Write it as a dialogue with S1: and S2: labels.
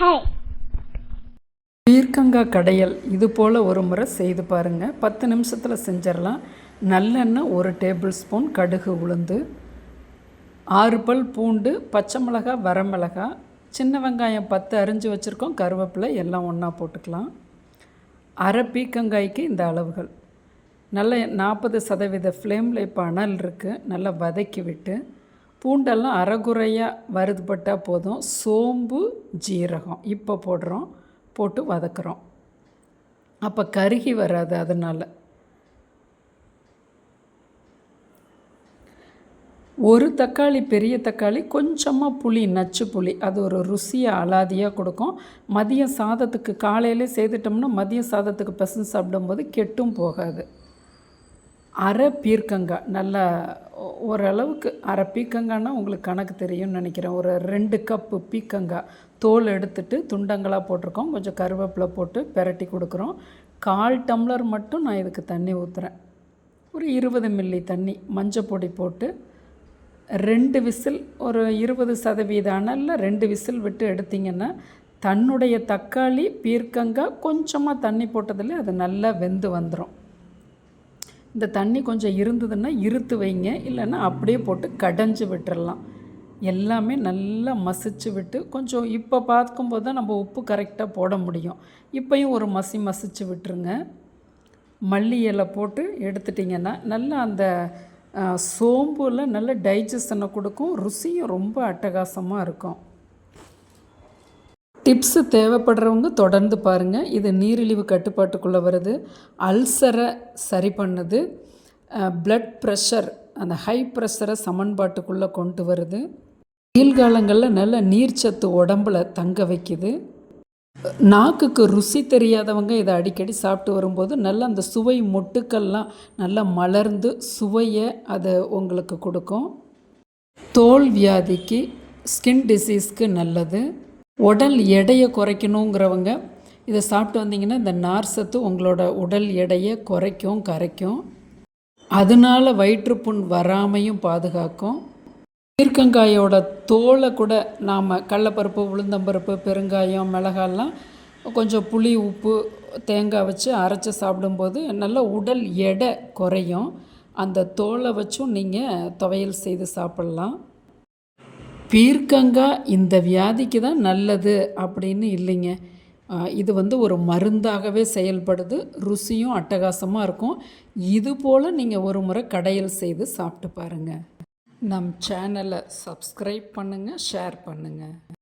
S1: Hi
S2: பீர்க்கங்காய் கடையல் இது போல் ஒரு முறை செய்து பாருங்கள் பத்து நிமிஷத்தில் செஞ்சிடலாம். நல்லெண்ணெய் ஒரு டேபிள் ஸ்பூன் கடுகு உளுந்து ஆறு பல் பூண்டு பச்சை மிளகாய் வரமிளகாய் சின்ன வெங்காயம் பத்து அரிஞ்சு வச்சுருக்கோம். கருவேப்பிலை எல்லாம் ஒன்றா போட்டுக்கலாம். அரை பீக்கங்காய்க்கு இந்த அளவுகள். நல்ல நாற்பது சதவீத ஃப்ளேமில் இப்போ அனல் இருக்குது நல்லா வதக்கி விட்டு பூண்டெல்லாம் அரைகுறையாக வறுதுபட்டால் போதும். சோம்பு ஜீரகம். இப்போ போடுறோம். போட்டு வதக்குறோம். அப்போ கருகி வராது அதனால். ஒரு தக்காளி பெரிய தக்காளி கொஞ்சமாக புளி நச்சு புளி. அது ஒரு ருசியை அலாதியாக கொடுக்கும். மதியம் சாதத்துக்கு காலையிலே செய்துட்டோம்னா மதியம் சாதத்துக்கு பசங்க சாப்பிடும்போது கெட்டும் போகாது. அரை பீர்க்கங்காய் நல்லா ஓரளவுக்கு அரை பீக்கங்காய்னா உங்களுக்கு கணக்கு தெரியும்னு நினைக்கிறேன். ஒரு ரெண்டு கப்பு பீக்கங்காய் தோல் எடுத்துட்டு துண்டங்களாக போட்டிருக்கோம். கொஞ்சம் கருவேப்பிலை போட்டு பெரட்டி கொடுக்குறோம். கால் டம்ளர் மட்டும் நான் இதுக்கு தண்ணி ஊற்றுறேன் ஒரு இருபது மில்லி தண்ணி மஞ்சள் பொடி போட்டு ரெண்டு விசில் ஒரு இருபது சதவீத அனலில் ரெண்டு விசில் விட்டு எடுத்திங்கன்னா தன்னுடைய தக்காளி பீர்க்கங்காய் கொஞ்சமாக தண்ணி போட்டதில் அது நல்லா வெந்து வந்துடும் இந்த தண்ணி கொஞ்சம் இருந்ததுன்னா இருத்து வைங்க. இல்லைன்னா அப்படியே போட்டு கடைஞ்சி விட்டுறலாம். எல்லாமே நல்லா மசிச்சு விட்டு கொஞ்சம் இப்போ பார்க்கும்போது தான் நம்ம உப்பு கரெக்டாக போட முடியும். இப்போயும் ஒரு மசி மசிச்சு விட்டுருங்க. மல்லி இலை போட்டு எடுத்துட்டிங்கன்னா நல்லா அந்த சோம்புல நல்ல டைஜஷனை கொடுக்கும். ருசியும் ரொம்ப அட்டகாசமாக இருக்கும். டிப்ஸு தேவைப்படுறவங்க தொடர்ந்து பாருங்கள் இது நீரிழிவு கட்டுப்பாட்டுக்குள்ளே வருது. அல்சரை சரி பண்ணுது. ப்ளட் ப்ரெஷர் அந்த ஹை ப்ரெஷரை சமன்பாட்டுக்குள்ளே கொண்டு வருது. வெயில் காலங்களில் நல்ல நீர்ச்சத்து உடம்பில் தங்க வைக்குது. நாக்குக்கு ருசி தெரியாதவங்க இதை அடிக்கடி சாப்பிட்டு வரும்போது நல்ல அந்த சுவை மொட்டுக்கள்லாம் நல்லா மலர்ந்து சுவையை அது உங்களுக்கு கொடுக்கும். தோல் வியாதிக்கு ஸ்கின் டிசீஸ்க்கு நல்லது. உடல் எடையை குறைக்கணுங்கிறவங்க இதை சாப்பிட்டு வந்தீங்கன்னா இந்த நார் சத்து உங்களோட உடல் எடையை குறைக்கும் கரைக்கும். அதனால வயிற்றுப்புண் வராமையும் பாதுகாக்கும். பீர்க்கங்காயோட தோலை கூட நாம் கடலப்பருப்பு உளுந்தம்பருப்பு பெருங்காயம் மிளகாலாம் கொஞ்சம் புளி உப்பு தேங்காய் வச்சு அரைச்சி சாப்பிடும்போது நல்ல உடல் எடை குறையும். அந்த தோலை வச்சும் நீங்கள் துவையல் செய்து சாப்பிட்லாம். பீர்க்கங்காய் இந்த வியாதிக்கு தான் நல்லது அப்படின்னு இல்லைங்க. இது வந்து ஒரு மருந்தாகவே செயல்படுது. ருசியும் அட்டகாசமாக இருக்கும். இது போல் நீங்கள் ஒரு முறை கடையில் செய்து சாப்பிட்டு பாருங்கள் நம் சேனலை சப்ஸ்கிரைப் பண்ணுங்கள் ஷேர் பண்ணுங்கள்